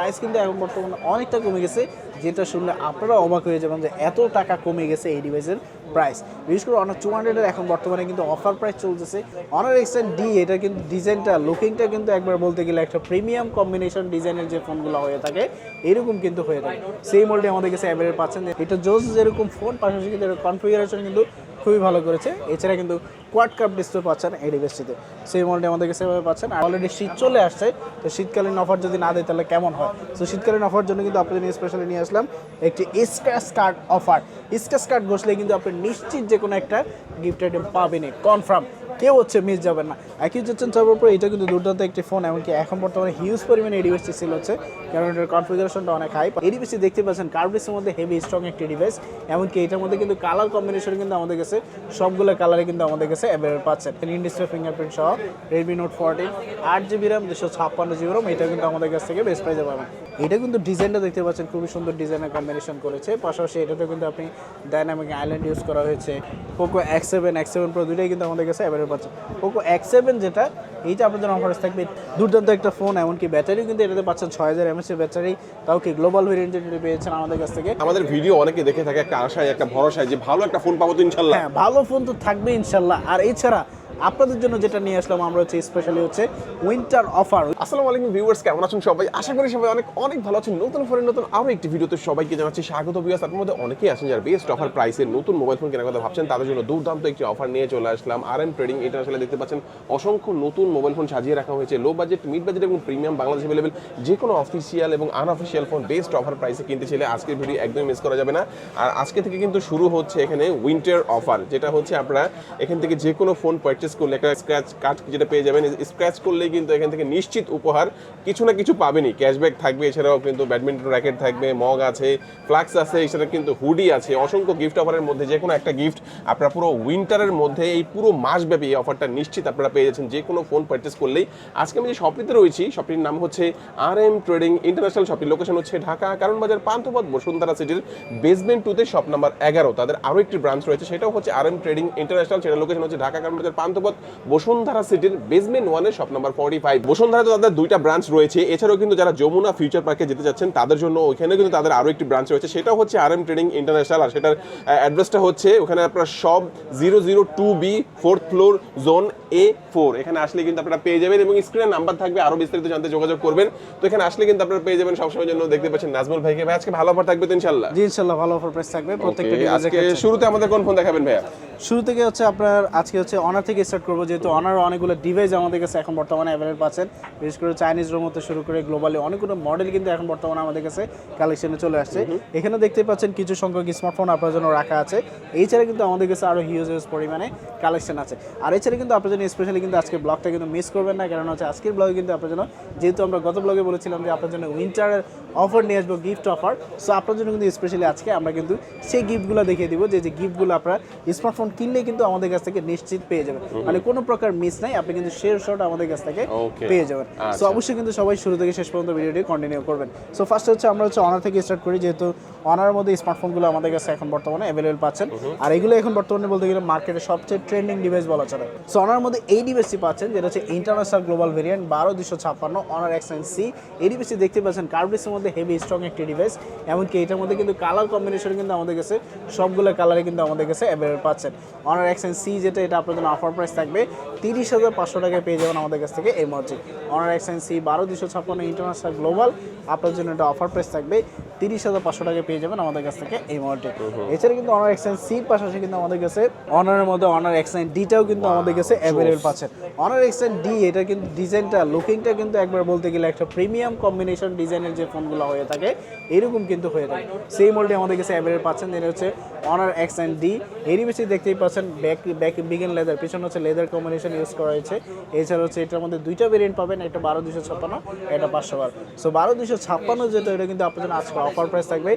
Price কিন্তু এখন বর্তমানে অনেকটা কমে গেছে, যেটা শুনলে আপনারা অবাক হয়ে যাবেন যে এত টাকা কমে গেছে এই ডিভাইসের প্রাইস বিশেষ করে অনার টু হান্ড্রেডের এখন বর্তমানে কিন্তু অফার প্রাইস চলতেছে। অনার এক্সেন ডি এটা কিন্তু ডিজাইনটা লুকিংটা কিন্তু একবার বলতে গেলে একটা প্রিমিয়াম কম্বিনেশন ডিজাইনের যে ফোনগুলো হয়ে থাকে, এরকম কিন্তু হয়ে থাকে। সেই মোল্ডে আমাদের কাছে অ্যাভেলেবল পাচ্ছেন। এটা জোস যেরকম ফোন পাশাপাশি কিন্তু কনফিগারেশন কিন্তু খুবই ভালো করেছে। এছাড়া কিন্তু কোয়াড কাপ ডিসপ্লে পাচ্ছেন এই ডিভাইসটিতে সেই মডেলটি আমাদের কাছে এভাবে পাচ্ছেন। অলরেডি শীত চলে আসছে, তো শীতকালীন অফার যদি না দেয় তাহলে কেমন হয়? তো শীতকালীন অফার জন্য কিন্তু আপনাদের স্পেশালি নিয়ে আসলাম একটি scratch card offer scratch card বসলে কিন্তু আপনি নিশ্চিত যে কোনো একটা গিফট আইটেম পাবেনই। কনফার্ম। কেউ হচ্ছে মিস যাবেন না। একই যাচ্ছেন সর্বোপর উপর এটা কিন্তু দুর্দান্ত একটি ফোন এমনকি এখন বর্তমানে হিউজ পরিমাণে এই ডিভাইসটি সেল হচ্ছে, কারণ এটার কনফিগারেশনটা অনেক হাই এই ডিভাইসটি দেখতে পাচ্ছেন কার্ভিসের মধ্যে হেভি স্ট্রং একটি ডিভাইস এমনকি এটার মধ্যে কিন্তু কালার কম্বিনেশন কিন্তু আমাদের কাছে, সবগুলো কালারে কিন্তু আমাদের কাছে অ্যাভেলেবল পাচ্ছেন। ইন ডিসপ্লে ফিঙ্গারপ্রিন্ট সহ রেডমি নোট ফোরটিন আট জিবি র্যাম দুশো ছাপ্পান্ন জিবি র্যাম এটা কিন্তু আমাদের কাছ থেকে বেস্ট প্রাইজে পাবেন। এটা কিন্তু ডিজাইনটা দেখতে পাচ্ছেন, খুবই সুন্দর ডিজাইনের কম্বিনেশন করেছে। পাশাপাশি এটাতে কিন্তু আপনি ডাইনামিক আইল্যান্ড ইউজ করা হয়েছে Poco X seven X seven Pro দুইটাই কিন্তু আমাদের কাছে অ্যাভেলেবল পাচ্ছেন পোকো এক্স সেভেন যেটা এইটা আপনাদের জন্য অফার থাকবে দুর্দান্ত একটা ফোন এমনকি ব্যাটারিও কিন্তু এটাতে পাচ্ছেন ছয় হাজার এমএসের ব্যাটারি তাও কি গ্লোবাল ভেরিয়েন্ট যেটা পেয়েছেন আমাদের কাছ থেকে। আমাদের ভিডিও অনেকে দেখে থাকে একটা আশায় একটা ভরসায় যে ভালো একটা ফোন পাবো তো ইনশাল্লাহ। হ্যাঁ ভালো ফোন তো থাকবে ইনশাল্লাহ। আর এছাড়া আপনাদের জন্য যেটা নিয়ে আসলাম, আমরা হচ্ছে স্পেশালি হচ্ছে উইন্টার অফার আসসালামু আলাইকুম ভিউয়ার্স কেমন আছেন সবাই? আশা করি সবাই অনেক অনেক ভালো আছেন। নতুন ফোনের নতুন আরও একটি ভিডিওতে সবাইকে জানাচ্ছি স্বাগত ভিউয়ার্স আপনার মধ্যে অনেকেই আছেন যারা বেস্ট অফার প্রাইসের নতুন মোবাইল ফোন কেনার কথা ভাবছেন, তাদের জন্য দুর্দান্ত একটি অফার নিয়ে চলে আসলাম। আর এম ট্রেডিং ইন্টারন্যাশনাল দেখতে পাচ্ছেন, অসংখ্য নতুন মোবাইল ফোন সাজিয়ে রাখা হয়েছে। লো বাজেট মিড বাজেট এবং প্রিমিয়াম বাংলাদেশ অ্যাভেলেবেল যে কোনো অফিসিয়াল এবং আনঅফিসিয়াল ফোন বেস্ট অফার প্রাইসে কিনতে চাইলে আজকের ভিডিও একদমই মিস করা যাবে না। আর আজকে থেকে কিন্তু শুরু হচ্ছে এখানে উইন্টার অফার যেটা হচ্ছে আপনারা এখান থেকে যে কোনো ফোন পারচেস করলে, একটা স্ক্র্যাচ কার্ড যেটা পেয়ে যাবেন স্ক্র্যাচ করলেই কিন্তু এখান থেকে নিশ্চিত উপহার কিছু না কিছু পাবেনই। ক্যাশব্যাক থাকবে, এছাড়াও কিন্তু ব্যাডমিন্টন র্যাকেট থাকবে, মগ আছে ফ্লাক্স আছে, এছাড়া কিন্তু হুডি আছে, অসংখ্য গিফট অফারের মধ্যে যে কোনো একটা গিফট আপনারা পুরো উইন্টারের মধ্যে এই পুরো মাসব্যাপী এই অফারটা নিশ্চিত আপনারা পেয়ে যাচ্ছেন যে কোনো ফোন পারচেস করলেই। আজকে আমি যে শপটিতে রয়েছি শপটির নাম হচ্ছে আর এম ট্রেডিং ইন্টারন্যাশনাল শপটির লোকেশন হচ্ছে ঢাকা কারণ বাজার পান্থপথ, বসুন্ধরা সিটির বেসমেন্ট টুতে শপ নাম্বার এগারো। তাদের আরও একটি ব্রাঞ্চ রয়েছে, সেটাও হচ্ছে আর এম ট্রেডিং ইন্টারন্যাশনাল সেটা লোকেশন হচ্ছে ঢাকা কারণ বাজার পান্থপথ বসুন্ধরা সিটির বেসমেন্ট ওয়ানের shop number forty five Bashundhara তো তাদের দুইটা ব্রাঞ্চ রয়েছে। এছাড়াও কিন্তু যারা যমুনা ফিউচার পার্কে যেতে যাচ্ছেন তাদের জন্য ওইখানে কিন্তু তাদের আরও একটি ব্রাঞ্চ রয়েছে। সেটাও হচ্ছে আর এম ট্রেডিং ইন্টারন্যাশনাল আর সেটার অ্যাড্রেসটা হচ্ছে ওখানে আপনার সব zero zero two B fourth floor zone A four এখানে আসলে কিন্তু আপনারা পেয়ে যাবেন এবং স্ক্রিনে নাম্বার থাকবে আরও বিস্তারিত জানতে যোগাযোগ করবেন। তো এখানে আসলে কিন্তু আপনারা পেয়ে যাবেন সবসময় জন্য দেখতে পাচ্ছেন নাজমুল ভাইকে। ভাই আজকে ভালো অফার থাকবে তো ইনশাল্লাহ জি ইনশাল্লাহ ভালো অফার প্রাইস থাকবে। প্রত্যেকটা আজকে শুরুতে আমাদের কোন ফোন দেখাবেন ভাইয়া? শুরু থেকে হচ্ছে আপনার আজকে হচ্ছে অনার থেকে স্টার্ট করব যেহেতু অনার অনেকগুলো ডিভাইস আমাদের কাছে এখন বর্তমানে অ্যাভেলেবল পাচ্ছেন। বিশেষ করে চাইনিজ রোম হতে শুরু করে গ্লোবালি অনেকগুলো মডেল কিন্তু এখন বর্তমানে আমাদের কাছে কালেকশনে চলে আসছে। এখানে দেখতে পাচ্ছেন কিছু সংখ্যক স্মার্টফোন আপনার জন্য রাখা আছে। এছাড়া কিন্তু আমাদের কাছে আরও হিউজ হিউজ পরিমাণে কালেকশন আছে। আর এছাড়া কিন্তু আপনার জন্য স্পেশালি কিন্তু আজকে ব্লগটা কিন্তু মিস করবেন না কারণ হচ্ছে আজকের ব্লগে কিন্তু আপনার জন্য যেহেতু আমরা গত ব্লগে বলেছিলাম যে আপনার জন্য উইন্টারের অফার নিয়ে আসব গিফট অফার সো আপনার জন্য কিন্তু স্পেশালি আজকে আমরা কিন্তু সেই গিফটগুলো দেখিয়ে দিব যে যে গিফটগুলো আপনারা স্মার্টফোন কিনলে কিন্তু আমাদের কাছ থেকে নিশ্চিত পেয়ে যাবেন। মানে কোনো প্রকার মিস নাই আপনি কিন্তু শেয়ার শট আমাদের কাছ থেকে পেয়ে যাবেন। সো আচ্ছা। অবশ্যই কিন্তু সবাই শুরু থেকে শেষ পর্যন্ত ভিডিওটি কন্টিনিউ করবেন। সো ফার্স্ট হচ্ছে আমরা হচ্ছে অনার থেকে স্টার্ট করি যেহেতু অনার মধ্যে স্মার্টফোনগুলো আমাদের কাছে এখন বর্তমানে অ্যাভেলেবল পাচ্ছেন। আর এগুলো এখন বর্তমানে বলতে গেলে মার্কেটে সবচেয়ে ট্রেন্ডিং ডিভাইস বলা চলে। সো অনার মধ্যে এই ডিভাইসটি পাচ্ছেন যেটা হচ্ছে ইন্টারন্যাশনাল গ্লোবাল ভেরিয়েন্ট বারো দুশো ছাপ্পান্ন অনার এক্স নাইন সি এই ডিভাইসটি দেখতে পাচ্ছেন কার্ভিসের মধ্যে হেভি স্ট্রং একটি ডিভাইস এমনকি এটার মধ্যে কিন্তু কালার কম্বিনেশন কিন্তু আমাদের কাছে সবগুলো কালারে কিন্তু আমাদের কাছে অ্যাভেলেবল পাচ্ছেন। অনার এক্স নাইন সি যেটা এটা আপনার জন্য অফার প্রাইস থাকবে। তিরিশ হাজার পাঁচশো টাকায় পেয়ে যাবেন আমাদের কাছ থেকে এই মুহূর্তে অনার এক্স নাইন সি বারো দুশো ছাপ্পান্ন ইন্টারন্যাশনাল গ্লোবাল আপনার জন্য এটা অফার প্রাইস থাকবে। তিরিশ হাজার পাঁচশো টাকায় পেয়ে যাবেন আমাদের কাছ থেকে এই মুহূর্তে এছাড়া কিন্তু অনার এক্স নাইন সির পাশাপাশি কিন্তু আমাদের কাছে অনারের মধ্যে অনার এক্স নাইন ডিটাও কিন্তু আমাদের কাছে অ্যাভেলেবল পাচ্ছেন। অনার এক্স নাইন ডি এটা কিন্তু ডিজাইনটা লুকিংটা কিন্তু একবার বলতে গেলে একটা প্রিমিয়াম কম্বিনেশন ডিজাইনের যে ফোনগুলো হয়ে থাকে এরকম কিন্তু হয়ে থাকে। সেই মোল্ডে আমাদের কাছে অ্যাভেলেবল পাচ্ছেন। যেটা হচ্ছে অনার এক্স নাইন ডি এরই বেশি দেখতেই পাচ্ছেন ব্যাক ব্যাক বিগেন লেদার পিছনে হচ্ছে লেদার কম্বিনেশন ইউজ করা হয়েছে। এছাড়া হচ্ছে এটার মধ্যে দুইটা ভেরিয়েন্ট পাবেন, একটা বারো দুশো ছাপ্পান্ন, একটা পাঁচশো বার। সো বারো দুশো ছাপ্পান্ন যেটা, এটা কিন্তু আপনার আজকে অফার প্রাইস থাকবে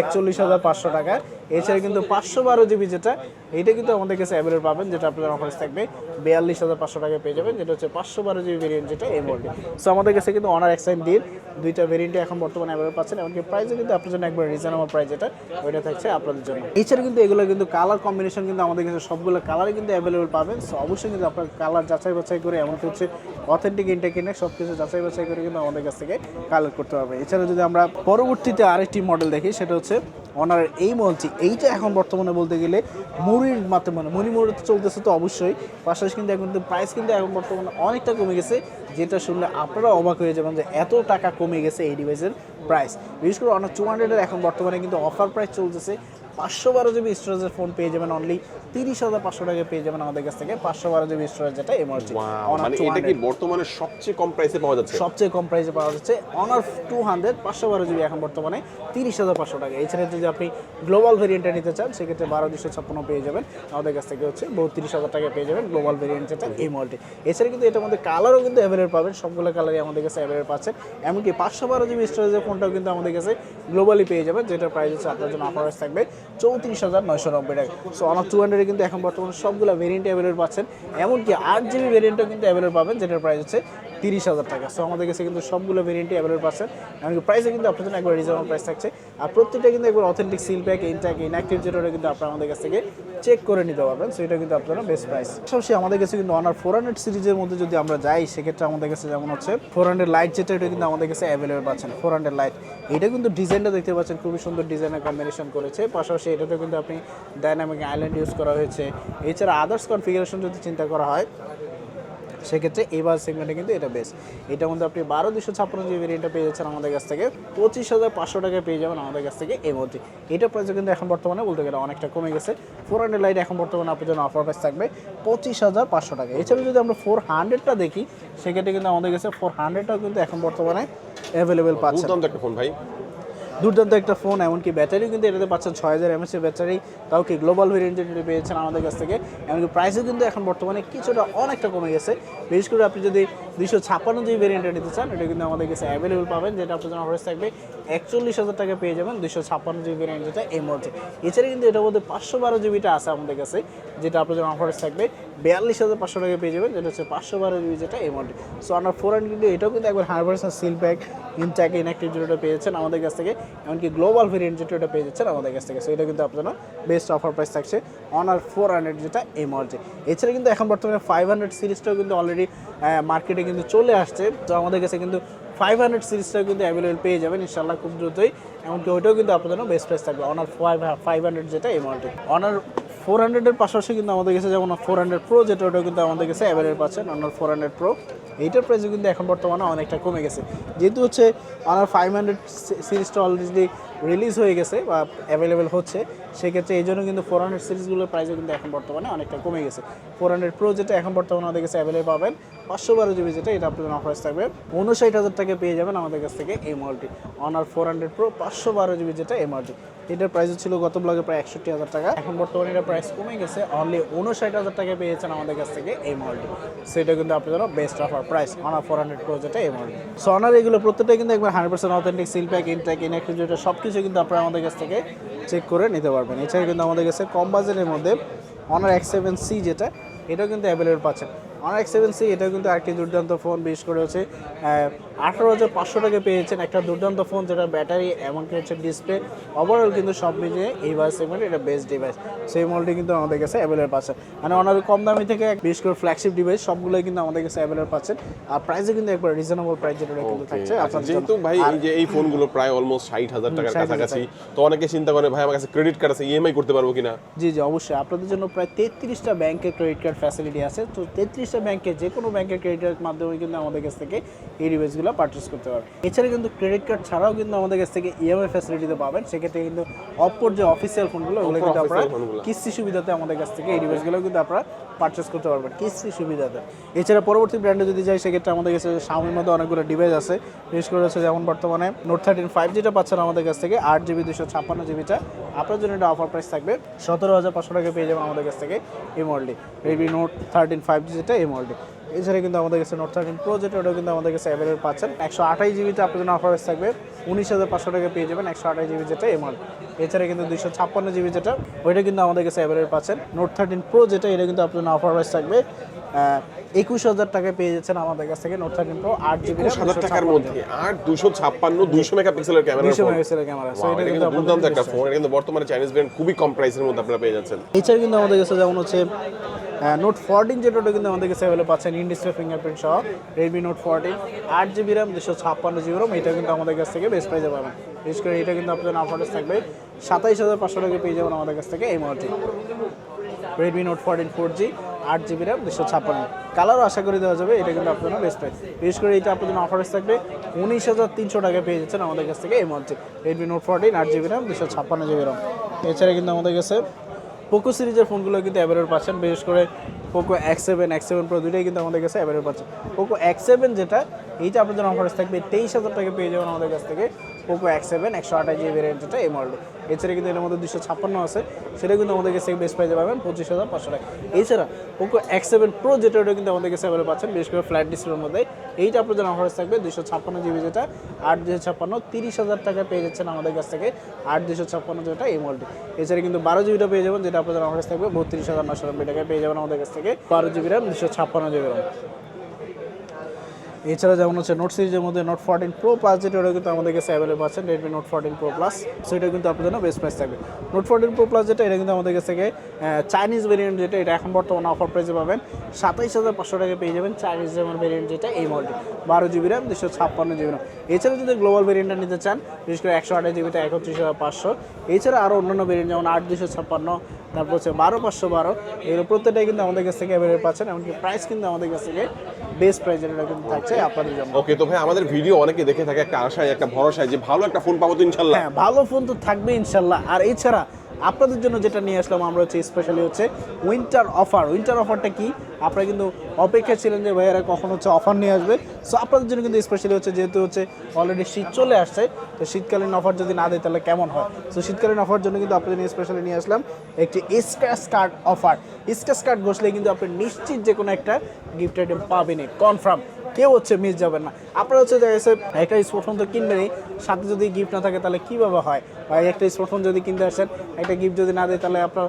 একচল্লিশ হাজার পাঁচশো টাকা। এছাড়া কিন্তু পাঁচশো বারো জিবি যেটা, এটা কিন্তু আমাদের কাছে অ্যাভেলেবল পাবেন, যেটা আপনাদের অফার থাকবে বিয়াল্লিশ হাজার পাঁচশো টাকা পেয়ে যাবেন, যেটা হচ্ছে পাঁচশো বারো জিবি ভেরিয়েন্ট যেটা এই মডেল সো আমাদের কাছে কিন্তু অনার এক্সাইন ডির দুইটা ভেরিয়েন্টে এখন বর্তমানে অ্যাভেলেবল পাচ্ছেন এমনকি প্রাইসও কিন্তু আপনার জন্য একবার রিজনেবল প্রাইস যেটা, ওইটা থাকছে আপনাদের জন্য। এছাড়া কিন্তু এগুলো কিন্তু কালার কম্বিনেশন কিন্তু আমাদের আমাদের কাছে সবগুলো কালারই কিন্তু অ্যাভেলেবেল পাবেন। সো অবশ্যই কিন্তু আপনার কালার যাচাই বাছাই করে এমনকি হচ্ছে অথেন্টিক ইনটেক কিনে সব কিছু যাচাই বাছাই করে কিন্তু আমাদের কাছ থেকে কালেক্ট করতে পারবে এছাড়া যদি আমরা পরবর্তীতে আরেকটি মডেল দেখি, সেটা হচ্ছে অনারের এই মলটি এইটা এখন বর্তমানে বলতে গেলে মুড়ির মাত্র মানে মুড়ি মুড়িতে চলতেছে তো অবশ্যই। পাশাপাশি কিন্তু এখন কিন্তু প্রাইস কিন্তু এখন বর্তমানে অনেকটা কমে গেছে, যেটা শুনলে আপনারা অবাক হয়ে যাবেন যে এত টাকা কমে গেছে এই ডিভাইসের প্রাইস বিশেষ করে অনার টু হান্ড্রেডের এখন বর্তমানে কিন্তু অফার প্রাইস চলতেছে। পাঁচশো বারো জিবি স্টোরেজের ফোন পেয়ে যাবেন অনলি তিরিশ হাজার পাঁচশো টাকা পেয়ে যাবেন আমাদের কাছ থেকে পাঁচশো বারো জিবি স্টোরেজ যেটা এমার্জি মানে এটা কি বর্তমানে সবচেয়ে কম প্রাইসে পাওয়া যাচ্ছে? সবচেয়ে কম প্রাইসে পাওয়া যাচ্ছে। অনার টু হান্ড্রেড পাঁচশো বারো জিবি এখন বর্তমানে তিরিশ হাজার পাঁচশো টাকা। এছাড়া যদি আপনি গ্লোবাল ভেরিয়েন্টটা নিতে চান সেক্ষেত্রে বারো দুশো ছাপ্পান্ন পেয়ে যাবেন। আমাদের কাছ থেকে হচ্ছে বত্রিশ হাজার টাকা পেয়ে যাবেন গ্লোবাল ভেরিয়েন্ট যেটা এই মডেলটি এছাড়া কিন্তু এটার মধ্যে কালারও কিন্তু অ্যাভেলেবল পাবেন। সবগুলো কালারই আমাদের কাছে অ্যাভেলেবল পাচ্ছেন। এমনকি পাঁচশো বারো জিবি স্টোরেজের ফোনটাও কিন্তু আমাদের কাছে গ্লোবালি পেয়ে যাবেন যেটার প্রাইস হচ্ছে আপনার জন্য অফার থাকবে চৌত্রিশ হাজার নয়শো নব্বই টাকা। সো অনার টু হান্ড্রেডে কিন্তু এখন বর্তমানে সবগুলো ভেরিয়েন্ট অ্যাভেলেবল পাচ্ছেন। এমনকি আট জিবি ভেরিয়েন্টও কিন্তু অ্যাভেলেবল পাবেন, যেটার প্রাইস হচ্ছে তিরিশ হাজার টাকা। সো আমাদের কাছে কিন্তু সবগুলো ভেরিয়েন্টই অ্যাভেলেবল পাচ্ছেন। এমনকি প্রাইসে কিন্তু আপনার জন্য একবার রিজনেবল প্রাইস থাকছে। আর প্রত্যেকটা কিন্তু একবার authentic seal pack intact inactive যেটা কিন্তু আপনারা আমাদের কাছ থেকে চেক করে নিতে পারবেন। সো এটা কিন্তু আপনার বেস্ট প্রাইস পাশাপাশি আমাদের কাছে কিন্তু অনার ফোর হান্ড্রেড সিরিজের মধ্যে যদি আমরা যাই, সেক্ষেত্রে আমাদের কাছে যেমন হচ্ছে ফোর হান্ড্রেড লাইট যেটা, এটা কিন্তু আমাদের কাছে অ্যাভেলেবল পাচ্ছেন ফোর হান্ড্রেড লাইট এটা কিন্তু ডিজাইনটা দেখতে পাচ্ছেন, খুবই সুন্দর ডিজাইনের কম্বিনেশন করেছে। পাশাপাশি এটাতে কিন্তু আপনি ডাইনামিক আইল্যান্ড ইউজ করা হয়েছে। এছাড়া আদার্স কনফিগারেশন যদি চিন্তা করা হয় সেক্ষেত্রে এবার সেগমেন্টে কিন্তু এটা বেস্ট এটার মধ্যে আপনি বারো দুশো ছাপ্পান্ন জিবি ভেরিয়েন্টটা পেয়ে যাচ্ছেন আমাদের কাছ থেকে। পঁচিশ হাজার পাঁচশো টাকায় পেয়ে যাবেন আমাদের কাছ থেকে এই মধ্যে এটা প্রাইসও কিন্তু এখন বর্তমানে বলতে গেলে অনেকটা কমে গেছে। ফোর হান্ড্রেড লাইট এখন বর্তমানে আপনার জন্য অফার প্রাইস থাকবে পঁচিশ হাজার পাঁচশো টাকা। এছাড়া যদি আমরা ফোর হান্ড্রেডটা দেখি, সেক্ষেত্রে কিন্তু আমাদের কাছে ফোর হান্ড্রেডটাও কিন্তু এখন বর্তমানে অ্যাভেলেবেল দুর্দান্ত একটা ফোন ভাই। দুর্দান্ত একটা ফোন এমনকি ব্যাটারিও কিন্তু এটাতে পাচ্ছেন ছয় হাজার এমএস এর ব্যাটারি তাও কি গ্লোবাল ভেরিয়েন্টের পেয়েছেন আমাদের কাছ থেকে। এমনকি প্রাইসও কিন্তু এখন বর্তমানে কিছুটা অনেকটা কমে গেছে। বিশেষ করে আপনি যদি দুইশো ছাপ্পান্ন জিবি ভেরিয়েন্টটা নিতে চান, এটা কিন্তু আমাদের কাছে অ্যাভেলেবল পাবেন, যেটা আপনার জন্য থাকবে একচল্লিশ হাজার টাকা পেয়ে যাবেন দুইশো ছাপ্পান্ন জিবি ভেরিয়েন্ট যেটা এই মধ্যে এছাড়া কিন্তু এটার মধ্যে পাঁচশো বারো জিবিটা আছে আমাদের কাছে, যেটা আপনার জন্য অফারেজ থাকবে বিয়াল্লিশ হাজার পাঁচশো টাকা পেয়ে যাবেন, যেটা হচ্ছে পাঁচশো বারো জিবি যেটা এই মডেল সো আপনার ফোর হান্ড্রেড কিন্তু এটাও কিন্তু একবার percent seal pack intact inactive যেটা পেয়েছেন আমাদের কাছ থেকে, এমনকি গ্লোবাল ভেরিয়েন্ট যেটা ওটা পেয়ে যাচ্ছেন আমাদের কাছ থেকে। সো এটা কিন্তু আপনার বেস্ট অফার প্রাইস থাকছে অনার ফোর হান্ড্রেড যেটা এই মডেল এছাড়া কিন্তু এখন বর্তমানে ফাইভ হান্ড্রেড সিরিজটাও কিন্তু অলরেডি মার্কেটে কিন্তু চলে আসছে। তো আমাদের কাছে কিন্তু ফাইভ হান্ড্রেড সিরিজটা কিন্তু অ্যাভেলেবেল পেয়ে যাবেন ইনশাল্লাহ খুব দ্রুতই। এমনকি ওইটাও কিন্তু জন্য বেস্ট প্রাইস থাকবে। অনার ফাইভ ফাইভ হান্ড্রেড যেটা এই মডেলটি অনার ফোর হান্ড্রেডের পাশাপাশি কিন্তু আমাদের কাছে যেমন ফোর হান্ড্রেড প্রো যেটা ওটা কিন্তু আমাদের কাছে অ্যাভেলেবেল পাচ্ছেন। অনার ফোর হান্ড্রেড প্রো এইটার প্রাইসও কিন্তু এখন বর্তমানে অনেকটা কমে গেছে। যেহেতু হচ্ছে অনার ফাইভ হান্ড্রেড সিরিজটা অলরেডি রিলিজ হয়ে গেছে বা অ্যাভেলেবেল হচ্ছে, সেক্ষেত্রে এই জন্য কিন্তু ফোর হান্ড্রেড সিরিজগুলোর প্রাইসও কিন্তু এখন বর্তমানে অনেকটা কমে গেছে। ফোর হান্ড্রেড প্রো যেটা এখন বর্তমানে আমাদের কাছে অ্যাভেলেবল পাবেন, পাঁচশো বারো জিবি যেটা, এটা আপনাদের অফার থাকবে। উনষাট হাজার টাকা পেয়ে যাবেন আমাদের কাছ থেকে এই মলটি অনার ফোর হান্ড্রেড প্রো পাঁচশো বারো জিবি যেটা, এই মডেলটি এটার প্রাইস ছিল গত ব্লগে প্রায় একষট্টি হাজার টাকা। এখন বর্তমানে এটা প্রাইস কমে গেছে অনলি উনষাট হাজার টাকা পেয়েছেন আমাদের কাছ থেকে এই মলটি সেটা কিন্তু আপনার best offer price Honor four hundred Pro যেটা এই মডেল সো অনার এগুলো প্রত্যেকটাই কিন্তু একবার hundred percent authentic seal pack intact in যেটা সব কিছু কিন্তু আপনারা আমাদের কাছ থেকে চেক করে নিতে পারবেন। এছাড়া কিন্তু আমাদের কাছে কম বাজেটের মধ্যে অনার এক্স সেভেন সি যেটা, এটাও কিন্তু অ্যাভেলেবেল পাচ্ছেন। অনার এক্স সেভেন সি এটাও কিন্তু আরেকটি দুর্দান্ত ফোন বিশেষ করে হচ্ছে আঠারো হাজার পাঁচশো টাকা পেয়েছেন একটা দুর্দান্ত ফোন যেটা ব্যাটারি এমনকি হচ্ছে ডিসপ্লে ওভারঅল কিন্তু সব মিলিয়ে এই বাস সেগমেন্ট এটা বেস্ট ডিভাইস সেই মডেলটি কিন্তু আমাদের কাছে অ্যাভেলেবল পাচ্ছেন মানে ওনার কম দামি থেকে বিশেষ করে ফ্ল্যাগশিপ ডিভাইস সবগুলোই কিন্তু আমাদের কাছে অ্যাভেলেবল পাচ্ছেন আর প্রাইসে কিন্তু একবার রিজনেবল প্রাইস যেটা কিন্তু থাকছে। আচ্ছা, যেহেতু ভাই এই যে এই ফোনগুলো প্রায় অলমোস্ট ষাট হাজার টাকার কাছাকাছি তো অনেকে চিন্তা করে ভাই আমার কাছে ক্রেডিট কার্ড আছে ইএমআই করতে পারব কিনা? জি জি অবশ্যই। আপনাদের জন্য প্রায় তেত্রিশটা ব্যাংকের ক্রেডিট কার্ড ফ্যাসিলিটি আছে। তো তেত্রিশটা ব্যাংকে যে কোনো ব্যাংকের ক্রেডিট কার্ডের মাধ্যমে কিন্তু আমাদের কাছ থেকে এই ডিভাইসগুলো পারচেস করতে পারবেন এছাড়া কিন্তু ক্রেডিট কার্ড ছাড়াও কিন্তু আমাদের কাছ থেকে ইএমআই ফ্যাসিলিটিতে পাবেন। সেক্ষেত্রে কিন্তু অপর যে অফিসিয়াল ফোনগুলো ওগুলো কিন্তু আপনারা কিস্তি সুবিধাতে আমাদের কাছ থেকে এই ডিভাইসগুলো কিন্তু আপনারা পারচেস করতে পারবেন কিস্তি সুবিধাতে। এছাড়া পরবর্তী ব্র্যান্ডে যদি যাই সেক্ষেত্রে আমাদের কাছে শাওমির মধ্যে অনেকগুলো ডিভাইস আছে। বিশেষ করে হচ্ছে যেমন বর্তমানে নোট থার্টিন ফাইভ জিটা পাচ্ছেন আমাদের কাছ থেকে আট জিবি দুশো ছাপ্পান্ন জিবিটা আপনার জন্য এটা অফার প্রাইস থাকবে সতেরো হাজার পাঁচশো টাকা পেয়ে যাবেন আমাদের কাছ থেকে এই মডেলটি Redmi Note thirteen five G যেটা এই মডেলটি এছাড়া কিন্তু আমাদের কাছে নোট থার্টিন প্রো যেটা কিন্তু আমাদের কাছে অ্যাভেলেবল পাচ্ছেন। একশো আঠাশ জিবিতে আপনার জন্য অফার থাকবে। উনিশ হাজার পাঁচশো টাকা পেয়ে যাবেন একশো আঠাশ জিবি যেটা এমআর। এছাড়া কিন্তু দুইশো ছাপ্পান্ন জিবি যেটা, ওইটা কিন্তু আমাদের কাছে অ্যাভেলেবল পাচ্ছেন। নোট থার্টিন প্রো যেটা, এটা কিন্তু আপনার জন্য অফার থাকবে। একুশ হাজার টাকায় পেয়ে যাচ্ছেন আমাদের কাছ থেকে নোট থার্টিন প্রো আট জিবি হাজার টাকার মধ্যে আর দুশো ছাপ্পান্ন দুইশো মেগাপিক্সেলের ক্যামেরা দুশো মেগাপিক্সেলের ক্যামেরা। সো এটা কিন্তু দুর্দান্ত একটা ফোন। এটা কিন্তু বর্তমানে চাইনিজ ব্র্যান্ড খুবই কম প্রাইসের মধ্যে আপনারা পেয়ে যাচ্ছেন। এছাড়া কিন্তু আমাদের কাছে যেমন হচ্ছে নোট ফোরটিন যেটা কিন্তু আমাদের কাছে অ্যাভেলেবল পাচ্ছেন। ইন ডিসপ্লে ফিঙ্গারপ্রিন্ট সহ রেডমি নোট ফোরটিন আট জিবি র্যাম দুশো ছাপ্পান্ন জিবি র্যাম এটা কিন্তু আমাদের কাছ থেকে বেস্ট প্রাইজে পাবেন। বিশেষ করে এটা কিন্তু আপনাদের অফারেস থাকবে সাতাইশ হাজার পাঁচশো টাকা পেয়ে যাবেন আমাদের কাছ থেকে এই মডেলটি Redmi Note fourteen four G আট জিবি র্যাম দুশো ছাপ্পান্ন। কালারও আশা করে দেওয়া যাবে, এটা কিন্তু আপনার বেস্ট প্রাইস বিশেষ করে এটা আপনাদের অফারেস থাকবে, উনিশ হাজার তিনশো টাকা পেয়ে যাচ্ছেন আমাদের কাছ থেকে এই মডেলটি রেডমি নোট ফোরটিন আট জিবি র্যাম দুশো ছাপ্পান্ন জিবি র্যাম। এছাড়া কিন্তু আমাদের কাছে পোকো সিরিজের ফোনগুলো কিন্তু অ্যাভেলেবল পাচ্ছেন, বিশেষ করে Poco X seven X seven Pro দুইটাই কিন্তু আমাদের কাছে অ্যাভেলেবল পাচ্ছেন। পোকো এক্স সেভেন যেটা, এইটা আপনাদের অফারেস থাকবে, তেইশ হাজার টাকা পেয়ে যাবেন আমাদের কাছ থেকে। পোকো এক্স সেভেন একশো আঠাশ জিবি ভ্যারিয়েন্ট যেটা এই মডেল এছাড়া কিন্তু এর মধ্যে দুশো ছাপ্পান্ন আছে। সেটা কিন্তু আমাদের কাছে বেস্ট প্রাইজে পাবেন পঁচিশ হাজার পাঁচশো টাকা। এছাড়া পোকো এক্স সেভেন প্রো যেটা, ওটা কিন্তু আমাদের কাছে পাচ্ছেন, বিশেষ করে ফ্ল্যাট ডিসপ্লের মধ্যে। এইটা আপনাদের অফারেস থাকবে দুশো ছাপ্পান্ন জিবি যেটা, আট দুশো ছাপ্পান্ন, তিরিশ হাজার টাকা পেয়ে যাচ্ছেন আমাদের কাছ থেকে আট দুশো ছাপ্পান্ন যেটা এই মডেলটি এছাড়া কিন্তু বারো জিবিটা পেয়ে যাবেন, যেটা আপনাদের অফারেস থাকবে বত্রিশ হাজার নশো নব্বই টাকায় পেয়ে যাবেন আমাদের কাছ থেকে। বারো জিবি র্যাম দুশো ছাপ্পান্ন জিবি র্যাম এছাড়া যেমন হচ্ছে নোট সিরিজের মধ্যে নোট ফোরটিন প্রো প্লাস যেটা ওটা কিন্তু আমাদের কাছে অ্যাভেলেবল আছে Redmi Note fourteen Pro Plus সেটা কিন্তু আপনার জন্য বেস্ট প্রাইস থাকবে। নোট ফোরটিন প্রো প্লাস যেটা, এটা কিন্তু আমাদের কাছ থেকে চাইনিজ ভেরিয়েন্ট যেটা, এটা এখন বর্তমানে অফার প্রাইসে পাবেন। সাতাইশ হাজার পাঁচশো টাকা পেয়ে যাবেন চাইনিজ যেমন ভেরিয়েন্ট যেটা এই মডেল বারো জিবি র্যাম দুশো ছাপ্পান্ন জিবি র্যাম এছাড়া যদি গ্লোবাল ভেরিয়েন্টটা নিতে চান, বিশেষ করে একশো আঠাশ জিবিটা একত্রিশ হাজার পাঁচশো। এছাড়া আরও অন্যান্য ভেরিয়েন্ট যেমন আট দুশো ছাপ্পান্ন, তারপর হচ্ছে বারো পাঁচশো বারো। এগুলো প্রত্যেকটাই কিন্তু আমাদের কাছ থেকে অ্যাভেলেবল পাচ্ছেন, এমনকি প্রাইস কিন্তু আমাদের কাছ থেকে বেস্ট প্রাইস যেটা কিন্তু থাকছে। আপনাদের জন্য। ওকে তো ভাই আমাদের ভিডিও অনেকে দেখে থাকে একটা আশায় একটা ভরসায় যে ভালো একটা ফোন পাবো তো ইনশাল্লাহ। হ্যাঁ ভালো ফোন তো থাকবে ইনশাল্লাহ। আর এছাড়া আপনাদের জন্য যেটা নিয়ে আসলাম আমরা হচ্ছে স্পেশালি হচ্ছে উইন্টার অফার উইন্টার অফারটা কি? আপনারা কিন্তু অপেক্ষা ছিলেন যে ভাইয়ারা কখন হচ্ছে অফার নিয়ে আসবে। সো আপনাদের জন্য কিন্তু স্পেশালি হচ্ছে যেহেতু হচ্ছে অলরেডি শীত চলে আসছে তো শীতকালীন অফার যদি না দেয় তাহলে কেমন হয়? সো শীতকালীন অফার জন্য কিন্তু আপনাদের স্পেশালি নিয়ে আসলাম একটি scratch card offer scratch card বসলে কিন্তু আপনি নিশ্চিত যে কোনো একটা গিফট আইটেম পাবেনই। কনফার্ম কেউ হচ্ছে মিস যাবেন না। আপনার হচ্ছে দেখা গেছে একটা স্মার্টফোন তো কিনবেনই, সাথে যদি গিফট না থাকে তাহলে কীভাবে হয়? বা একটা স্মার্টফোন যদি কিনতে আসেন, একটা গিফট যদি না দেয় তাহলে আপনার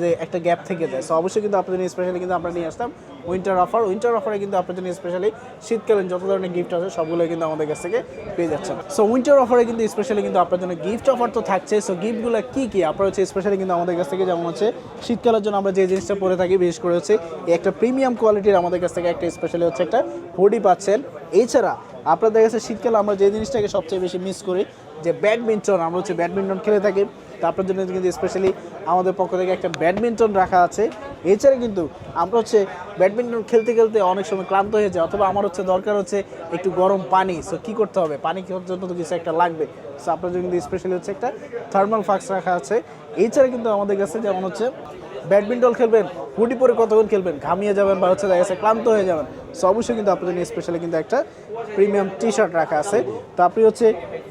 যে একটা গ্যাপ থেকে যায়। সো অবশ্যই কিন্তু আপনাদের স্পেশালি কিন্তু আমরা নিয়ে আসতাম। উইন্টার অফার উইন্টার অফারে কিন্তু আপনার জন্য স্পেশালি শীতকালীন যত ধরনের গিফট আছে সবগুলো কিন্তু আমাদের কাছ থেকে পেয়ে যাচ্ছেন। সো উইন্টার অফারে কিন্তু স্পেশালি কিন্তু আপনার জন্য গিফট অফার তো থাকছে। সো গিফটগুলো কী কী? আপনার হচ্ছে স্পেশালি কিন্তু আমাদের কাছ থেকে যেমন হচ্ছে শীতকালের জন্য আমরা যে জিনিসটা পরে থাকি, বিশেষ করে হচ্ছে একটা প্রিমিয়াম কোয়ালিটির আমাদের কাছ থেকে একটা স্পেশালি হচ্ছে একটা হুডি পাচ্ছেন। এছাড়া আপনাদের কাছে শীতকালে আমরা যে জিনিসটাকে সবচেয়ে বেশি মিস করি, যে ব্যাডমিন্টন আমরা হচ্ছে ব্যাডমিন্টন খেলে থাকি। তো আপনার জন্য কিন্তু স্পেশালি আমাদের পক্ষ থেকে একটা ব্যাডমিন্টন রাখা আছে। এছাড়া কিন্তু আমরা হচ্ছে ব্যাডমিন্টন খেলতে খেলতে অনেক সময় ক্লান্ত হয়ে যায় অথবা আমার হচ্ছে দরকার হচ্ছে একটু গরম পানি। সো কী করতে হবে? পানি খাওয়ার জন্য তো কিছু একটা লাগবে। সো আপনার জন্য কিন্তু স্পেশালি হচ্ছে একটা থার্মাল ফ্লাক্স রাখা আছে। এছাড়া কিন্তু আমাদের কাছে যেমন হচ্ছে ব্যাডমিন্টন খেলবেন, হুডি পরে কতক্ষণ খেলবেন, ঘামিয়ে যাবেন বা হচ্ছে দেখা যাচ্ছে ক্লান্ত হয়ে যাবেন। সো অবশ্যই কিন্তু আপনাদের জন্য স্পেশালি কিন্তু একটা প্রিমিয়াম টি শার্ট রাখা আছে। তো আপনি হচ্ছে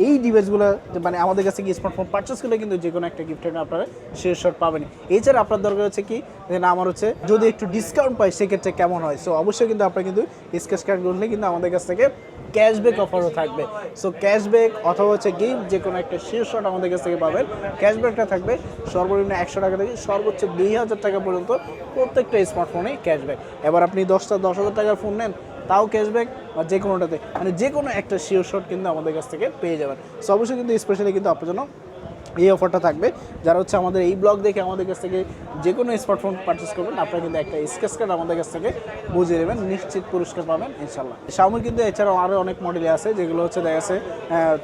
এই ডিভাইসগুলো মানে আমাদের কাছে কি স্মার্টফোন পারচেস করলে কিন্তু যে কোনো একটা গিফটের আপনারা শেয়ার শট পাবেন। এছাড়া আপনার দরকার হচ্ছে কি, যে না, আমার হচ্ছে যদি একটু ডিসকাউন্ট পাই, সেক্ষেত্রে কেমন হয়? সো অবশ্যই কিন্তু আপনারা কিন্তু স্কেচ কার্ড করলে কিন্তু আমাদের কাছ থেকে ক্যাশব্যাক অফারও থাকবে। সো ক্যাশব্যাক অথবা হচ্ছে গিফট যে কোনো একটা শীর্ষট আমাদের কাছ থেকে পাবেন। ক্যাশব্যাকটা থাকবে সর্বনিম্ন একশো টাকা থেকে সর্বোচ্চ দুই হাজার টাকা পর্যন্ত প্রত্যেকটা স্মার্টফোনে ক্যাশব্যাক এবার আপনি দশটা, দশ হাজার টাকার ফোন নেন, তাও ক্যাশব্যাক বা যে কোনোটাতে মানে যে কোনো একটা শিওর শট কিন্তু আমাদের কাছ থেকে পেয়ে যাবেন। সো অবশ্যই কিন্তু স্পেশালি কিন্তু আপনার জন্য এই অফারটা থাকবে। যারা হচ্ছে আমাদের এই ব্লগ দেখে আমাদের কাছ থেকে যে কোনো স্মার্টফোন পারচেস করবেন, আপনারা কিন্তু একটা স্কেচ কার্ড আমাদের কাছ থেকে বুঝিয়ে নেবেন, নিশ্চিত পুরস্কার পাবেন ইনশাল্লাহ সামনে কিন্তু এছাড়াও আরও অনেক মডেলে আছে, যেগুলো হচ্ছে দেখা যাচ্ছে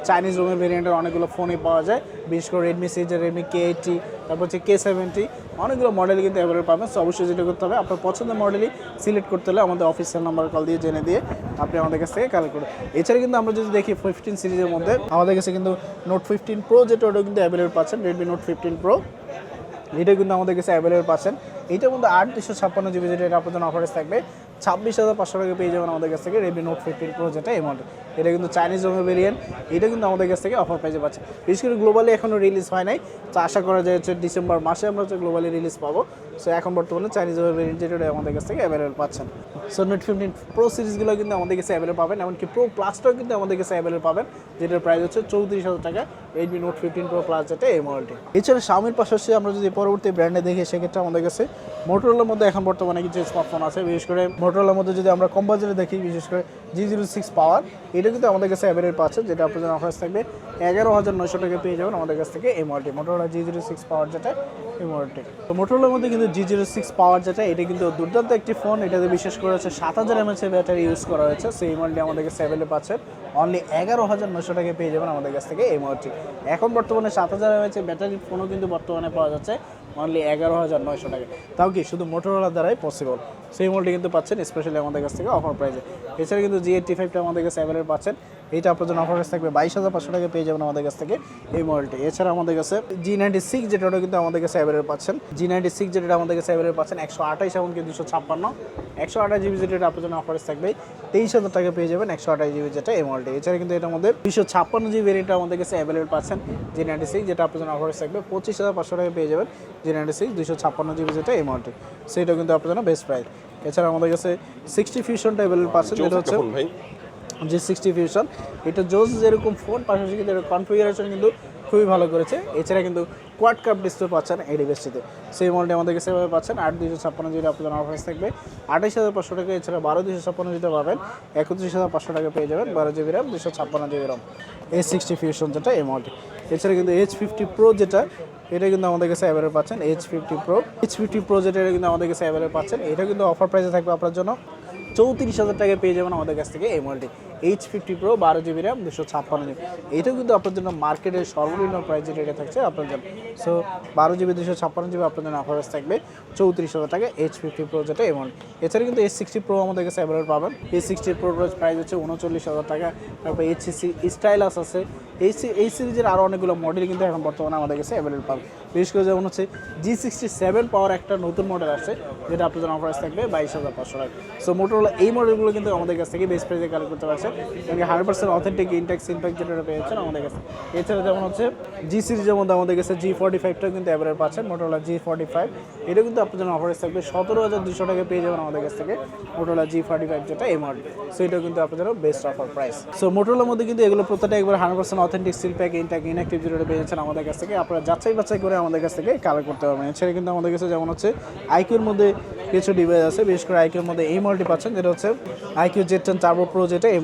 চাইনিজ রুমের ভেরিয়েন্টের অনেকগুলো ফোনে পাওয়া যায়, বিশেষ করে রেডমি সিজার রেডমি কে এইটটি তারপর হচ্ছে কে সেভেন্টি অনেকগুলো মডেল কিন্তু অ্যাভেলেবল পাবেন। সো অবশ্যই যেটা করতে হবে, আপনার পছন্দের মডেলই সিলেক্ট করতে হলে আমাদের অফিসিয়াল নাম্বার কল দিয়ে জেনে দিয়ে আপনি আমাদের কাছ থেকে কালেক্ট করুন। এছাড়া কিন্তু আমরা যদি দেখি ফিফটিন সিরিজের মধ্যে, আমাদের কাছে কিন্তু নোট ফিফটিন প্রো যেটা ওটা কিন্তু অ্যাভেলেবল পাচ্ছেন রেডমি নোট ফিফটিন প্রো এটা কিন্তু আমাদের কাছে অ্যাভেলেবল পাচ্ছেন। এটার মধ্যে আট দুশো ছাপ্পান্ন জিবি যেটা আপনার জন্য অফারেস থাকবে। ছাব্বিশ হাজার পাঁচশো টাকা পেয়ে যাবেন আমাদের কাছ থেকে রেডমি নোট ফিফটিন প্রো যেটা এই মডেল এটা কিন্তু চাইনিজ রোমে ভেরিয়েন্ট এটা কিন্তু আমাদের কাছ থেকে অফার পেয়ে পাচ্ছে বিশেষ করে গ্লোবালি এখনও রিলিজ হয় নাই। তো আশা করা যায় হচ্ছে ডিসেম্বর মাসে আমরা হচ্ছে গ্লোবালি রিলিজ পাবো। সো এখন বর্তমানে চাইনিজ যেটা আমাদের কাছ থেকে অ্যাভেলেবল পাচ্ছেন। সো নোট ফিফটিন প্রো সিরিজগুলো কিন্তু আমাদের কাছে অ্যাভেলেবল পাবেন, এমনকি প্রো প্লাসটাও কিন্তু আমাদের কাছে অ্যাভেলেবল পাবেন, যেটার প্রাইস হচ্ছে চৌত্রিশ হাজার টাকা এইটবি নোট ফিফটিন প্রো প্লাস যেটা এই মডেলটি এছাড়া শাওমির পাশাপাশি আমরা যদি পরবর্তী ব্র্যান্ডে দেখি, সেক্ষেত্রে আমাদের কাছে মোটরোলার মধ্যে এখন বর্তমানে কিছু স্মার্টফোন আছে, বিশেষ করে মোটরোলার মধ্যে যদি আমরা কম বাজারে দেখি, বিশেষ করে জি জিরো সিক্স পাওয়ার এটা কিন্তু আমাদের কাছে অ্যাভেলেবল পাচ্ছে, যেটা আপনাদের অফার থাকবে এগারো হাজার নয়শো টাকা পেয়ে যাবেন আমাদের কাছ থেকে এই মডেলটি Motorola G zero six power যেটা এই মডেলটি তো মোটরোলার মধ্যে কিন্তু জি জিরো সিক্স পাওয়ার যেটা এটা কিন্তু দুর্দান্ত একটি ফোন এটাতে বিশেষ করে হচ্ছে সাত হাজার এমএচ এর ব্যাটারি ইউজ করা হয়েছে, সেই মডেলটি আমাদের কাছে অ্যাভেলেবল পাচ্ছেন অনলি এগারো হাজার নয়শো টাকা পেয়ে যাবেন আমাদের কাছ থেকে এই মডেলটি এখন বর্তমানে সাত হাজার এমএচ এর ব্যাটারি ফোনও কিন্তু বর্তমানে পাওয়া যাচ্ছে। অনলি এগারো হাজার নয়শো টাকা। তাও কি শুধু মোটরওয়ালার দ্বারাই পসিবল সেই মডেলটি কিন্তু পাচ্ছেন স্পেশালি আমাদের কাছ থেকে অফার প্রাইসে এছাড়া কিন্তু জি এইটটি ফাইভটা আমাদের কাছে অ্যাভেলেবল পাচ্ছেন। এইটা আপনার জন্য অফার থাকবে বাইশ হাজার পাঁচশো টাকা পেয়ে যাবেন আমাদের কাছ থেকে এই মডেলটি এছাড়া আমাদের কাছে জি নাইনটি সিক্স যেটা ওটা কিন্তু আমাদের কাছে অ্যাভেলেবল পাচ্ছেন। জি নাইনটি সিক্স যেটা আমাদের কাছে অ্যাভেলেবল পাচ্ছেন একশো আঠাইশ এমনকি দুশো ছাপ্পান্ন। একশো আঠাশ জিবি যেটা আপনার জন্য অফার থাকবে তেইশ হাজার টাকা পেয়ে যাবেন একশো আঠাশ জিবি যেটা এই মডেলটি এছাড়া কিন্তু এটার মধ্যে দুশো ছাপ্পান্ন জিবি ভেরিয়েন্টটা আমাদের কাছে অ্যাভেলেবল পাচ্ছেন জি নাইনটি সিক্স যেটা আপনার জন্য অফার থাকবে পঁচিশ হাজার পাঁচশো টাকা পেয়ে যাবেন জি নাইনটি সিক্স দুশো ছাপ্পান্ন জিবি যেটা এই মডেলটি সেটাও কিন্তু আপনার জন্য বেস্ট প্রাইস এছাড়া আমাদের কাছে সিক্সটি ফিউশনটা অ্যাভেলেবল পাচ্ছেন যেটা হচ্ছে ভাই? জি সিক্সটি ফিউশন এটা জোস যেরকম ফোন পাশাপাশি কিন্তু এর কনফিগারেশন কিন্তু খুবই ভালো করেছে। এছাড়া কিন্তু কোয়াড কাপ ডিসপ্লে পাচ্ছেন এই ডিভাইসটিতে সেই মডেলটি আমাদের কাছে এভাবে পাচ্ছেন। আট দুশো ছাপ্পান্ন জিবি আপনাদের অফার থাকবে। আঠাইশ হাজার পাঁচশো টাকা এছাড়া বারো দুশো ছাপ্পান্ন জিবি পাবেন। একত্রিশ হাজার পাঁচশো টাকা পেয়ে যাবেন বারো জিবি র্যাম দুশো ছাপ্পান্ন GB RAM A sixty fusion যেটা এই মডেলটি এছাড়া কিন্তু এইচ ফিফটি প্রো যেটা, এটা কিন্তু আমাদের কাছে অ্যাভেলেবল পাচ্ছেন। H fifty Pro H fifty Pro যেটা, এটা কিন্তু আমাদের কাছে অ্যাভেলেবল পাচ্ছেন। এটা কিন্তু অফার প্রাইসে থাকবে আপনার জন্য চৌত্রিশ হাজার টাকায় পেয়ে যাবেন আমাদের কাছ থেকে এই মডেলটি এইচ ফিফটি প্রো বারো জিবি র্যাম, দুশো ছাপ্পান্ন জিবি। এটাও কিন্তু আপনার জন্য মার্কেটের সর্বনিম্ন প্রাইস এটা থাকছে আপনার জন্য। সো বারো জিবি, দুশো ছাপ্পান্ন জিবি আপনার জন্য অফার থাকবে চৌত্রিশ হাজার টাকা এইচ ফিফটি প্রো যেটা মডেল এছাড়া কিন্তু এইচ সিক্সটি প্রো আমাদের কাছে অ্যাভেলেবল পাবেন। এইচ সিক্সটি প্রো প্রাইস হচ্ছে উনচল্লিশ হাজার টাকা। তারপর এইচ সি স্টাইলাস আছে। এই এই সিরিজের আরও অনেকগুলো মডেল কিন্তু এখন বর্তমানে আমাদের কাছে অ্যাভেলেবল পাবেন। বিশেষ করে যেমন হচ্ছে জি সিক্সটি সেভেন পাওয়ার একটা নতুন মডেল আছে যেটা আপনার আপনাদের অফার থাকবে বাইশ হাজার পাঁচশো টাকা। সো মোটরোলা এই মডেলগুলো কিন্তু আমাদের কাছ থেকে বেস্ট প্রাইসে কালেক্ট করতে পারছেন এবং hundred percent authentic intact impact যেটা পেয়েছেন আমাদের কাছে। এছাড়া যেমন হচ্ছে জি সিরিজের মধ্যে আমাদের কাছে জি ফর্টি ফাইভটাও কিন্তু অ্যাভেলেবল পাচ্ছেন মোটরোলা জি ফর্টি ফাইভ এটা কিন্তু আপনার জন্য অফার থাকবে। সতেরো হাজার দুশো টাকা পেয়ে যাবেন আমাদের কাছ থেকে মোটরোলা জি ফর্টি ফাইভ যেটা মডেল সো এটাও কিন্তু আপনার জন্য বেস্ট অফার প্রাইস সো মোটরোলার মধ্যে কিন্তু এগুলো প্রত্যেকটা একবার hundred percent authentic seal pack intact inactive যেটা পেয়েছেন আমাদের কাছ থেকে, আপনারা যাচাই বাছাই করে আমাদের কাছ থেকে কালেক্ট করতে পারবেন। এছাড়া কিন্তু আমাদের কাছে যেমন হচ্ছে আইকিউর মধ্যে কিছু ডিভাইস আছে, বিশেষ করে আইকিউর মধ্যে এই মডেলটি পাচ্ছেন, যেটা হচ্ছে iQOO Z ten turbo Pro যেটা এই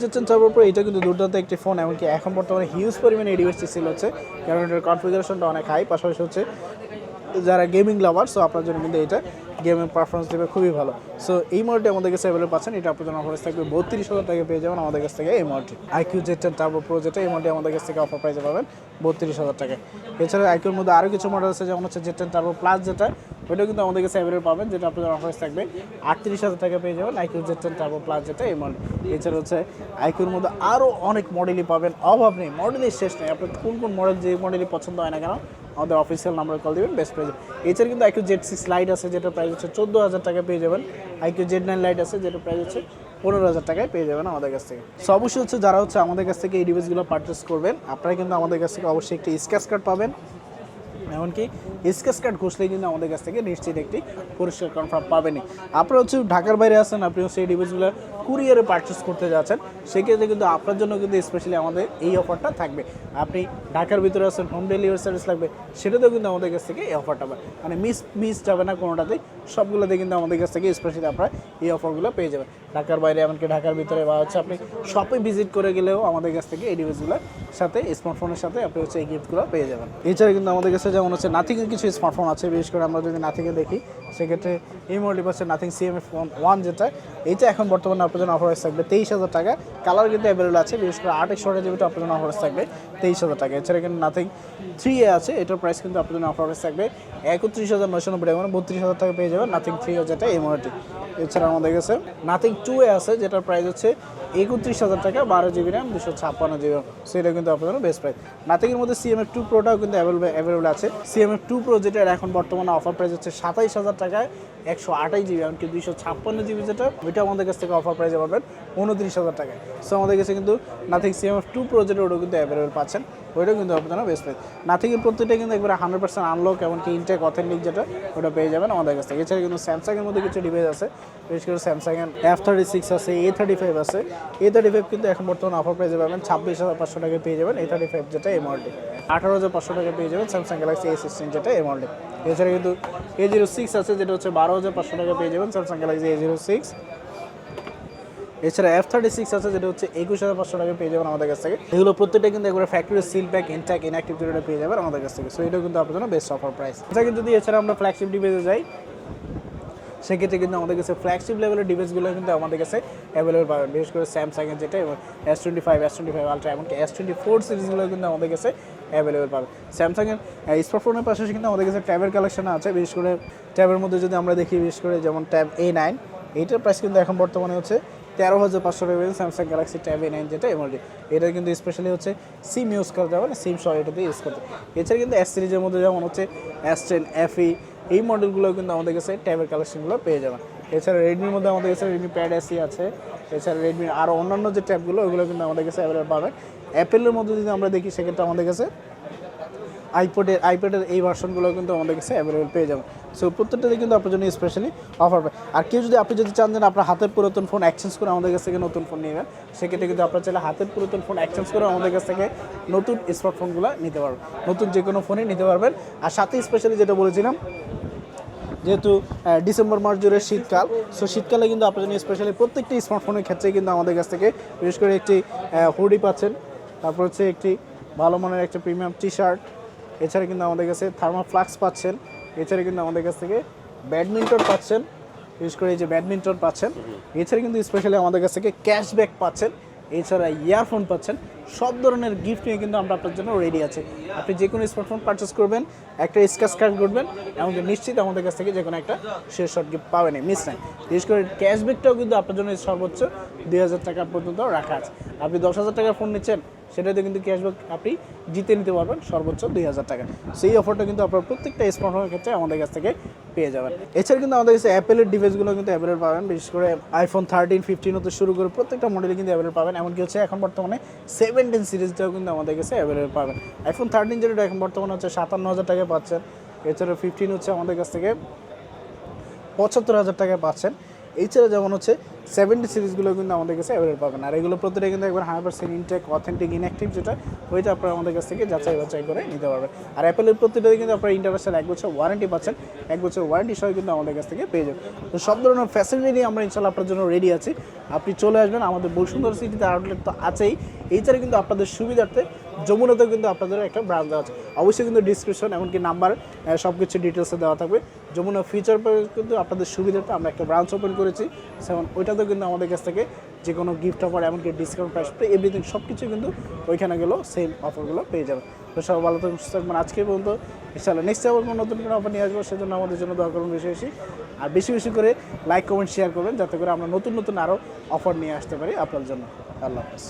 জেড টেন চার্বো প্রো এটা কিন্তু দুর্দান্ত একটি ফোন এমনকি এখন বর্তমানে হিউজ পরিমাণে এই ডিভাইসটি সেল হচ্ছে। কারণ এটার কনফিগারেশনটা অনেক হাই পাশাপাশি হচ্ছে যারা গেমিং লাভার সো আপনার জন্য কিন্তু এটা গেমের পারফরমেন্স দেবে খুবই ভালো। সো এই মডেলটি আমাদের কাছে অ্যাভেলেবল পাচ্ছেন, এটা আপনার জন্য অফার থাকবে বত্রিশ হাজার টাকা পেয়ে যাবেন আমাদের কাছ থেকে এই মডেলটি iQOO Z ten turbo Pro যেটা, এই মডেলটি আমাদের কাছ থেকে অফার প্রাইসে পাবেন। বত্রিশ হাজার টাকা। এছাড়া আইকিউর মধ্যে আরও কিছু মডেল আছে, যেমন হচ্ছে জেটেন টার্বো প্লাস যেটা, ওইটাও কিন্তু আমাদের কাছে অ্যাভেলেবল পাবেন, যেটা আপনাদের অফার থাকবে। আটত্রিশ হাজার টাকা পেয়ে যাবেন iQOO Z ten turbo plus যেটা, এই মডেল এছাড়া হচ্ছে আইকিউর মধ্যে আরও অনেক মডেলই পাবেন। অভাব নেই মডেলের শেষ নেই। আপনার কোন কোন মডেল যে মডেলই পছন্দ হয় না কেন, আমাদের অফিসিয়াল নাম্বারে কল দিবেন বেস্ট প্রাইজ এছাড়া কিন্তু আইকিউ জেড সিক্স লাইট আছে যেটা প্রাইস হচ্ছে চোদ্দ হাজার টাকা পেয়ে যাবেন। আইকিউ জেড নাইন লাইট আছে যেটা প্রাইস হচ্ছে পনেরো হাজার টাকায় পেয়ে যাবেন আমাদের কাছ থেকে। সো অবশ্যই হচ্ছে যারা হচ্ছে আমাদের কাছ থেকে এই ডিভাইসগুলো পারচেস করবেন আপনারা কিন্তু আমাদের কাছ থেকে অবশ্যই একটি স্ক্যাচ কার্ড পাবেন। এমনকি স্কেচ কার্ড ঘষলেই কিন্তু আমাদের কাছ থেকে নিশ্চিত একটি পরিষ্কার কনফার্ম পাবেনই। আপনারা হচ্ছে ঢাকার বাইরে আছেন আপনি হচ্ছে এই ডিভাইসগুলো কুরিয়ারে পারচেস করতে যাচ্ছেন, সেক্ষেত্রে কিন্তু আপনার জন্য কিন্তু স্পেশালি আমাদের এই অফারটা থাকবে। আপনি ঢাকার ভিতরে আছেন হোম ডেলিভারি সার্ভিস লাগবে, সেটাতেও কিন্তু আমাদের কাছ থেকে এই অফারটা পাবেন। মানে মিস মিস যাবে না কোনোটাতেই, সবগুলোতে কিন্তু আমাদের কাছ থেকে স্পেশালি আপনারা এই অফারগুলো পেয়ে যাবেন। ঢাকার বাইরে এমনকি ঢাকার ভিতরে বা হচ্ছে আপনি শপে ভিজিট করে গেলেও আমাদের কাছ থেকে এই ডিভাইসগুলোর সাথে স্মার্টফোনের সাথে আপনি হচ্ছে এই গিফটগুলো পেয়ে যাবেন। এছাড়া কিন্তু আমাদের কাছে যেমন হচ্ছে নাথিংয়ের কিছু স্মার্টফোন আছে, বিশেষ করে আমরা যদি নাথিংয়ে দেখি, সেক্ষেত্রে এই মডেলটি পাচ্ছে নাথিং সিএমএফ ওয়ান যেটা এইটা এখন বর্তমানে আপনার জন্য অফার থাকবে তেইশ হাজার টাকা। কালার কিন্তু অ্যাভেলেবল আছে, বিশেষ করে আট একশো জিবিটা আপনার জন্য অফার থাকবে, তেইশ হাজার টাকা। এছাড়া কিন্তু নাথিং থ্রি এ আছে, এটার প্রাইস কিন্তু আপনার জন্য অফার থাকবে একত্রিশ হাজার নয়শো নব্বই টাকা। মানে বত্রিশ হাজার টাকা পেয়ে যাবে নাথিং থ্রি যেটা এই মডেলটি এছাড়া আমাদের কাছে নাথিং টু এ আছে, যেটার প্রাইস হচ্ছে একত্রিশ হাজার টাকা, বারো জিবি র্যাম, দুশো ছাপ্পান্ন জিবি সেটা কিন্তু আপনার বেস্ট প্রাইস নাতিকের মধ্যে সিএমএফ টু প্রোটাও কিন্তু অ্যাভেলেবল অ্যাভেলেবেল আছে। সিএমএফ টু প্রো যেটা এখন বর্তমানে অফার প্রাইস হচ্ছে সাতাইশ হাজার টাকায়, একশো আঠাশ জিবি এমনকি দুশো ছাপ্পান্ন জিবি যেটা ওইটা আমাদের কাছ থেকে অফার প্রাইসে পাবেন, উনত্রিশ হাজার টাকায়। সো আমাদের কাছে কিন্তু নাথিং সিএমএফ টু প্রো যেটা ওটা কিন্তু অ্যাভেলেবেল পাচ্ছেন। ওইটাও কিন্তু আপনার বেস্ট প্রাইস নাথিংয়ের প্রত্যেকটা কিন্তু একবারে হান্ড্রেড পার্সেন্ট আনলক এমনকি ইনটেক অথেন্টিক যেটা, ওটা পেয়ে যাবেন আমাদের কাছ থেকে। এছাড়া কিন্তু স্যামসাংয়ের মধ্যে কিছু ডিভাইস আছে, বিশেষ করে স্যামসাংয়ের এফ থার্টি সিক্স আছে এ থার্টি ফাইভ আছে। এ থার্টি ফাইভ কিন্তু এখন বর্তমানে অফার পেয়ে যাবেন ছাব্বিশ হাজার পাঁচশো টাকা পেয়ে যাবেন এ থার্টি ফাইভ যেটা এই মডেলটি আঠারো হাজার পাঁচশো টাকা পেয়ে যাবেন স্যামসাং গ্যালাক্সি এ সিক্সটিন যেটা এই এছাড়া কিন্তু এ জিরো সিক্স আছে, যেটা হচ্ছে বারো হাজার পাঁচশো টাকা পেয়ে যাবেন Samsung Galaxy A zero six এছাড়া এফ থার্টি সিক্স আছে, যেটা হচ্ছে একুশ হাজার পাঁচশো টাকা পেয়ে যাবেন আমাদের কাছ থেকে। এগুলো প্রত্যেকটা কিন্তু একবার factory seal pack intact inactive যেটা পেয়ে যাবেন আমাদের কাছ থেকে। সো এটাও কিন্তু আপনার জন্য বেস্ট অফার প্রাইস এটা কিন্তু যদি এছাড়া আমরা ফ্ল্যাগশিপ ডিভাইসে যাই, সেক্ষেত্রে কিন্তু আমাদের কাছে ফ্ল্যাগশিপ লেভেলের ডিভাইসগুলো কিন্তু আমাদের কাছে অ্যাভেলেবল পাবেন। বিশেষ করে স্যামসাংয়ের যেটা, এবং S twenty five S twenty five ultra এমনকি এস টোয়েন্টি ফোর সিরিজগুলো কিন্তু আমাদের কাছে অ্যাভেলেবল পাবেন। স্যামসাংয়ের স্মার্টফোনের পাশাপাশি কিন্তু আমাদের কাছে ট্যাবের কালেকশন আছে। বিশেষ করে ট্যাবের মধ্যে যদি আমরা দেখি, বিশেষ করে যেমন ট্যাব এ নাইন এইটার প্রাইস কিন্তু এখন বর্তমানে হচ্ছে তেরো হাজার পাঁচশো টাকা Samsung Galaxy tab A nine যেটা এমআরডি এটা কিন্তু স্পেশালি হচ্ছে সিম ইউজ করতে হবে সিম সহ এটাতে ইউজ করতে। এছাড়া কিন্তু এস সিরিজের মধ্যে যেমন হচ্ছে এস টেন এফই এই মডেলগুলো কিন্তু আমাদের কাছে ট্যাবের কালেকশনগুলো পেয়ে যাবেন। এছাড়া রেডমির মধ্যে আমাদের কাছে রেডমি প্যাড এসি আছে। এছাড়া রেডমির আরও অন্যান্য যে ট্যাবগুলো ওগুলো কিন্তু আমাদের কাছে অ্যাভেলেবল পাবেন। অ্যাপেলের মধ্যে যদি আমরা দেখি, সেক্ষেত্রে আমাদের কাছে আইপ্যাডের আইপ্যাডের এই ভার্সনগুলো কিন্তু আমাদের কাছে অ্যাভেলেবল পেয়ে যাবেন। সো প্রত্যেকটাতে কিন্তু আপনার জন্য স্পেশালি অফার পায় আর কেউ যদি আপনি যদি চান যে আপনার হাতের পুরাতন ফোন এক্সচেঞ্জ করে আমাদের কাছ থেকে নতুন ফোন নেবেন সেক্ষেত্রে কিন্তু আপনার চাইলে হাতের পুরাতন ফোন এক্সচেঞ্জ করে আমাদের কাছ থেকে নতুন স্মার্টফোনগুলো নিতে পারবেন। নতুন যে কোনো ফোনই নিতে পারবেন। আর সাথে স্পেশালি যেটা বলেছিলাম, যেহেতু ডিসেম্বর মাস জুড়ে শীতকাল সো শীতকালে কিন্তু আপনার জন্য স্পেশালি প্রত্যেকটি স্মার্টফোনের ক্ষেত্রে কিন্তু আমাদের কাছ থেকে বিশেষ করে একটি হুডি পাচ্ছেন। তারপর হচ্ছে একটি ভালো মানের একটা প্রিমিয়াম টি শার্ট এছাড়া কিন্তু আমাদের কাছে থার্মা ফ্লাক্স পাচ্ছেন, এছাড়া কিন্তু আমাদের কাছ থেকে ব্যাডমিন্টন পাচ্ছেন, বিশেষ করে এই যে ব্যাডমিন্টন পাচ্ছেন, এছাড়া কিন্তু স্পেশালি আমাদের কাছ থেকে ক্যাশব্যাক পাচ্ছেন, এছাড়া ইয়ারফোন পাচ্ছেন, সব ধরনের গিফট নিয়ে কিন্তু আমরা আপনার জন্য রেডি আছে। আপনি যে কোনো স্মার্টফোন পারচেস করবেন, একটা স্ক্যাচ কার্ড করবেন, এমনকি নিশ্চিত আমাদের কাছ থেকে যে কোনো একটা শেষ শর্ট গিফট পাবেন মিস নাই। বিশেষ করে ক্যাশব্যাকটাও কিন্তু আপনার জন্য সর্বোচ্চ দুই হাজার টাকা পর্যন্ত রাখা আছে। আপনি দশ হাজার টাকার ফোন নিচ্ছেন সেটাতে কিন্তু ক্যাশব্যাক আপনি জিতে নিতে পারবেন সর্বোচ্চ দুই হাজার টাকা। সেই অফারটা কিন্তু আপনার প্রত্যেকটা স্মার্টফোনের ক্ষেত্রে আমাদের কাছ থেকে পেয়ে যাবেন। এছাড়া কিন্তু আমাদের কাছে অ্যাপেলের ডিভাইসগুলো কিন্তু অ্যাভেলেবল পাবেন, বিশেষ করে আইফোন থার্টিন ফিফটিন হতে শুরু করে প্রত্যেকটা মডেলে কিন্তু অ্যাভেলেবল পাবেন। এমনকি হচ্ছে এখন বর্তমানে সেভেন্টিন সিরিজটাও কিন্তু আমাদের কাছে অ্যাভেলেবল পাবেন। আইফোন থার্টিন যেটা এখন বর্তমানে হচ্ছে সাতান্ন হাজার টাকায় পাচ্ছেন, এছাড়া ফিফটিন হচ্ছে আমাদের কাছ থেকে পঁচাত্তর হাজার টাকায় পাচ্ছেন। এছাড়া যেমন হচ্ছে সেভেন্টি সিরিজগুলো কিন্তু আমাদের কাছে অ্যাভেলেবল পাবেন। আর এগুলো প্রতিটা কিন্তু একবার hundred percent intact authentic inactive যেটা, ওইটা আপনারা আমাদের কাছ থেকে যাচাই বাছাই করে নিতে পারবেন। আর অ্যাপেলের প্রতিটাতে কিন্তু আপনারা ইন্টারন্যাশনাল এক বছর ওয়ারেন্টি পাচ্ছেন, এক বছর ওয়ারেন্টি সহ কিন্তু আমাদের কাছ থেকে পেয়ে যাবেন। তো সব ধরনের ফ্যাসিলিটি নিয়ে আমরা ইনশাল্লাহ আপনার জন্য রেডি আছি। আপনি চলে আসবেন আমাদের বসুন্ধরা সিটিতে আউটলেট তো আছেই। এছাড়া কিন্তু আপনাদের সুবিধার্থে যমুনাতেও কিন্তু আপনাদের একটা ব্রাঞ্চ দেওয়া আছে। অবশ্যই কিন্তু ডিসক্রিপশন এমনকি নাম্বার সব কিছু ডিটেলসে দেওয়া থাকবে। যমুনা ফিচার কিন্তু আপনাদের সুবিধার্থে আমরা একটা ব্রাঞ্চ ওপেন করেছি। সেমন ওইটাতেও কিন্তু আমাদের কাছ থেকে যে কোনো গিফট অফার এমনকি ডিসকাউন্ট প্রাইস এভরিথিং সব কিছু কিন্তু ওইখানে গেলেও সেম অফারগুলো পেয়ে যাবেন। তো সবাই ভালো থাকুন, সুস্থ থাকবেন আজকে পর্যন্ত ইনশাআল্লাহ নেক্সট আবার কোনো নতুন কোনো অফার নিয়ে আসব, সেজন্য আমাদের জন্য দোয়া করুন বেশি বেশি। আর বেশি বেশি করে লাইক কমেন্ট শেয়ার করবেন, যাতে করে আমরা নতুন নতুন আরও অফার নিয়ে আসতে পারি আপনার জন্য। আল্লাহ হাফেজ।